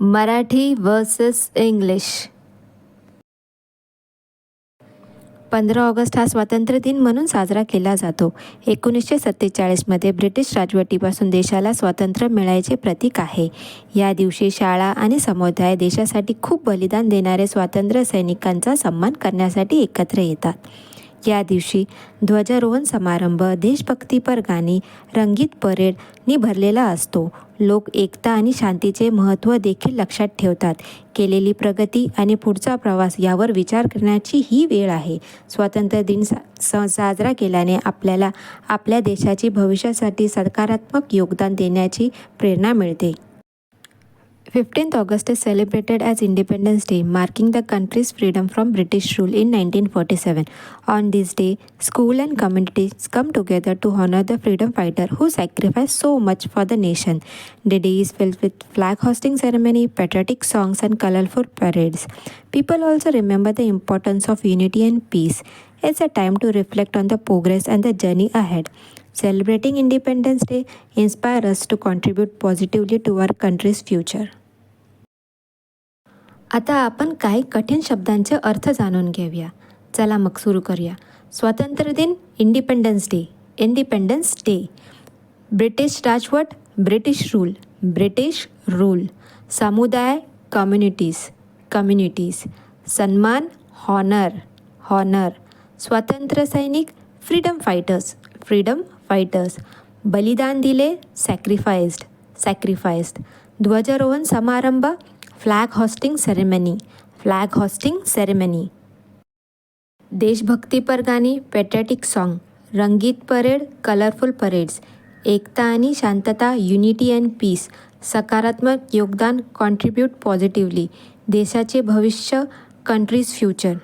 Marathi versus English पंधरा August हा स्वातंत्र्य दिन म्हणून साजरा केला जातो. एकोणीसशे सत्तेचाळीसमध्ये ब्रिटिश राजवटीपासून देशाला स्वातंत्र्य मिळायचे प्रतीक आहे. या दिवशी शाळा आणि समुदाय देशासाठी खूप बलिदान देणारे स्वातंत्र्य सैनिकांचा सन्मान करण्यासाठी एकत्र येतात. या दिवशी ध्वजारोहण समारंभ देशभक्तीपर गाणी रंगीत परेडनी भरलेला असतो. लोक एकता आणि शांतीचे महत्त्व देखील लक्षात ठेवतात. केलेली प्रगती आणि पुढचा प्रवास यावर विचार करण्याची ही वेळ आहे. स्वातंत्र्य दिन सा स साजरा केल्याने आपल्याला आपल्या देशाची भविष्यासाठी सकारात्मक योगदान देण्याची प्रेरणा मिळते. 15th August is celebrated as Independence Day, marking the country's freedom from British rule in 1947. On this day, school and communities come together to honor the freedom fighter who sacrificed so much for the nation. The day is filled with flag hosting ceremony, patriotic songs and colorful parades. People also remember the importance of unity and peace. It's a time to reflect on the progress and the journey ahead. Celebrating Independence Day inspires us to contribute positively to our country's future. आता आपण काही कठीण शब्दांचे अर्थ जाणून घेऊया. चला मग सुरू करूया. स्वातंत्र्य दिन independence day independence day British राजवट ब्रिटिश रूल ब्रिटिश रूल समुदाय कम्युनिटीज कम्युनिटीज सन्मान हॉनर हॉनर स्वातंत्र्य सैनिक फ्रीडम फायटर्स फ्रीडम फायटर्स बलिदान दिले सॅक्रिफाईस्ड सॅक्रिफाईस्ड ध्वजारोहण समारंभ flag hoisting ceremony flag hoisting ceremony. देशभक्तीपर गाणी पॅट्रॅटिक सॉन्ग रंगीत परेड कलरफुल परेड्स एकता आणि शांतता युनिटी अँड पीस सकारात्मक योगदान कॉन्ट्रीब्यूट पॉझिटिव्हली देशाचे भविष्य कंट्रीज फ्युचर